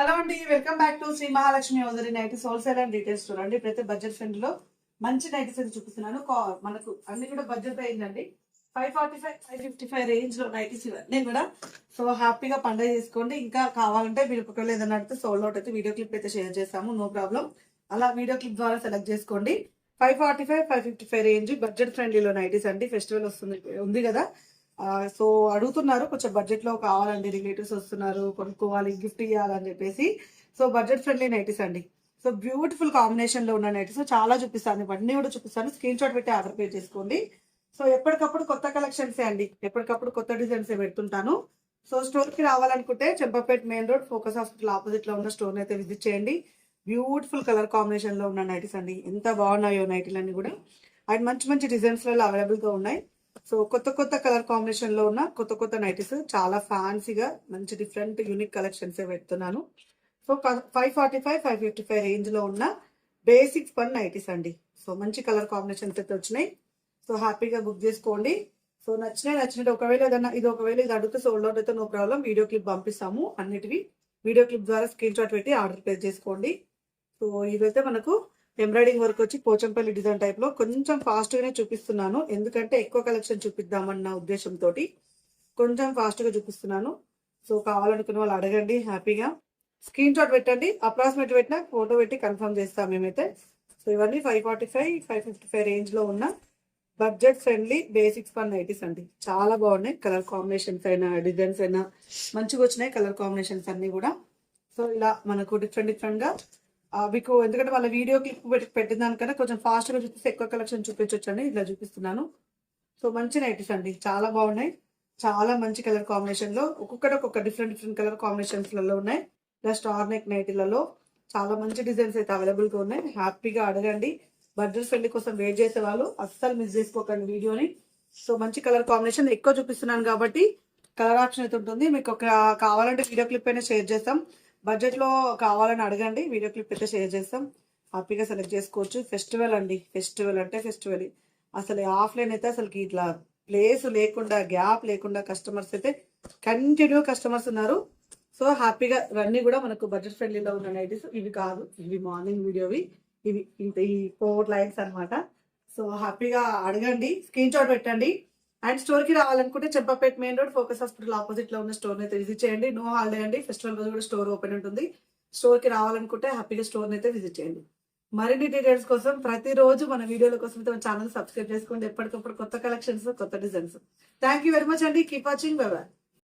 Hello అండి welcome back to Shri Mahalakshmi హోదరి nighties wholesale and retail store అండి ప్రతి budget ఫ్రెండ్లో మంచి నైటీస్ అయితే చూపిస్తున్నాను. కా- మనకు అన్ని కూడా బడ్జెట్ అయిందండి five forty five five fifty five రేంజ్లో నైటీస్ ఇవన్నీ కూడా. సో హ్యాపీగా పండుగ చేసుకోండి. ఇంకా కావాలంటే మీరు ఒకవేళ ఏదైనా అడితే సోల్ అవుట్ అయితే వీడియో క్లిప్ అయితే షేర్ చేస్తాము. No problem. అలా వీడియో క్లిప్ ద్వారా సెలెక్ట్ చేసుకోండి. Five forty five five fifty five range budget ఫ్రెండ్లీలో nighties అండి. ఫెస్టివల్ వస్తుంది ఉంది కదా. సో అడుగుతున్నారు కొంచెం బడ్జెట్లో కావాలండి రిలేటివ్స్ వస్తున్నారు కొనుక్కోవాలి గిఫ్ట్ ఇవ్వాలని చెప్పేసి. సో బడ్జెట్ ఫ్రెండ్లీ నైటీస్ అండి. సో బ్యూటిఫుల్ కాంబినేషన్లో ఉన్న నైటీస్ చాలా చూపిస్తాను అన్ని కూడా చూపిస్తాను. స్క్రీన్ షాట్ పెట్టి ఆర్డర్ పే చేసుకోండి. సో ఎప్పటికప్పుడు కొత్త కలెక్షన్స్ అండి. ఎప్పటికప్పుడు కొత్త డిజైన్స్ పెడుతుంటాను. సో స్టోర్కి రావాలనుకుంటే Champapet main road focus hospital ఆపోజిట్లో ఉన్న స్టోర్ అయితే విజిట్ చేయండి. బ్యూటిఫుల్ కలర్ కాంబినేషన్లో ఉన్న నైటీస్ అండి. ఎంత బాగున్నాయో నైటీలన్నీ కూడా. అండ్ మంచి మంచి డిజైన్స్లలో అవైలబుల్గా ఉన్నాయి. సో కొత్త కొత్త కలర్ కాంబినేషన్లో ఉన్న కొత్త కొత్త నైటీస్ చాలా ఫ్యాన్సీగా మంచి డిఫరెంట్ యూనిక్ కలెక్షన్స్ పెడుతున్నాను. So five forty five five fifty five రేంజ్లో ఉన్న బేసిక్ పన్ నైటీస్ అండి. సో మంచి కలర్ కాంబినేషన్స్ అయితే వచ్చినాయి. సో హ్యాపీగా బుక్ చేసుకోండి. సో నచ్చినాయి నచ్చినట్టు ఒకవేళ ఏదన్నా ఇది ఒకవేళ ఇది అడిగితే సోల్డ్ అవుట్ అయితే నో ప్రాబ్లం వీడియో క్లిప్ పంపిస్తాము అన్నిటివి. వీడియో క్లిప్ ద్వారా స్క్రీన్ షాట్ పెట్టి ఆర్డర్ ప్లేస్ చేసుకోండి. సో ఇదైతే మనకు ఎంబ్రాయిడింగ్ వర్క్ వచ్చి పోచంపల్లి డిజైన్ టైప్లో కొంచెం ఫాస్ట్ గానే చూపిస్తున్నాను. ఎందుకంటే ఎక్కువ కలెక్షన్ చూపిద్దామన్న ఉద్దేశంతో కొంచెం ఫాస్ట్గా చూపిస్తున్నాను. సో కావాలనుకున్న వాళ్ళు అడగండి హ్యాపీగా. స్క్రీన్ షాట్ పెట్టండి అప్రాక్సిమేట్ పెట్టినా ఫోటో పెట్టి కన్ఫర్మ్ చేస్తాం మేమైతే. సో ఇవన్నీ five forty five five fifty five రేంజ్లో ఉన్న బడ్జెట్ ఫ్రెండ్లీ బేసిక్స్ పన్ నైటీస్ అండి. చాలా బాగున్నాయి. కలర్ కాంబినేషన్స్ అయినా డిజైన్స్ అయినా మంచిగా వచ్చినాయి కలర్ కాంబినేషన్స్ అన్ని కూడా. సో ఇలా మనకు డిఫరెంట్ డిఫరెంట్గా మీకు ఎందుకంటే వాళ్ళ వీడియో క్లిప్ పెట్టి పెట్టిన దానికన్నా కొంచెం ఫాస్ట్గా చూపిస్తే ఎక్కువ కలెక్షన్ చూపించవచ్చు అండి ఇలా చూపిస్తున్నాను. సో మంచి నైటీస్ అండి. చాలా బాగున్నాయి. చాలా మంచి కలర్ కాంబినేషన్లో ఒక్కొక్కటి ఒక్కొక్క డిఫరెంట్ డిఫరెంట్ కలర్ కాంబినేషన్స్లలో ఉన్నాయి. ప్లస్ స్టార్ నెక్ నైటీలలో చాలా మంచి డిజైన్స్ అయితే అవైలబుల్గా ఉన్నాయి. హ్యాపీగా అడగండి. బడ్జెట్ ఫ్రెండ్ కోసం వెయిట్ చేసే వాళ్ళు అస్సలు మిస్ చేసుకోకండి వీడియోని. సో మంచి కలర్ కాంబినేషన్ ఎక్కువ చూపిస్తున్నాను కాబట్టి కలర్ ఆప్షన్ అయితే ఉంటుంది. మీకు ఒక కావాలంటే వీడియో క్లిప్ అయినా షేర్ చేస్తాం. బడ్జెట్లో కావాలని అడగండి. వీడియో క్లిప్ అయితే షేర్ చేస్తాం. హ్యాపీగా సెలెక్ట్ చేసుకోవచ్చు. ఫెస్టివల్ అండి. ఫెస్టివల్ అంటే ఫెస్టివల్. అసలు ఆఫ్లైన్ అయితే అసలుకి ఇట్లా ప్లేస్ లేకుండా గ్యాప్ లేకుండా కస్టమర్స్ అయితే కంటిన్యూ కస్టమర్స్ ఉన్నారు. సో హ్యాపీగా ఇవన్నీ కూడా మనకు బడ్జెట్ ఫ్రెండ్లీలో ఉన్న నైటీస్ ఇవి కాదు. ఇవి మార్నింగ్ వీడియోవి. ఇవి ఇంత ఈ ఫోర్ లైన్స్ అనమాట సో హ్యాపీగా అడగండి. స్క్రీన్ షాట్ పెట్టండి. అండ్ స్టోర్కి రావాలనుకుంటే Champapet main road focus hospital ఆపోజిట్లో ఉన్న స్టోర్ అయితే విజిట్ చేయండి. నో హాలిడే అండి. ఫెస్టివల్ రోజు కూడా స్టోర్ ఓపెన్ ఉంటుంది. స్టోర్కి రావాలనుకుంటే హ్యాపీగా స్టోర్ అయితే విజిట్ చేయండి. మరిన్ని డీటెయిల్స్ కోసం ప్రతిరోజు మన వీడియోల కోసం మన ఛానల్ సబ్స్క్రైబ్ చేసుకోండి ఎప్పటికప్పుడు కొత్త కలెక్షన్స్ కొత్త designs. Thank you very much అండి. Keep watching bye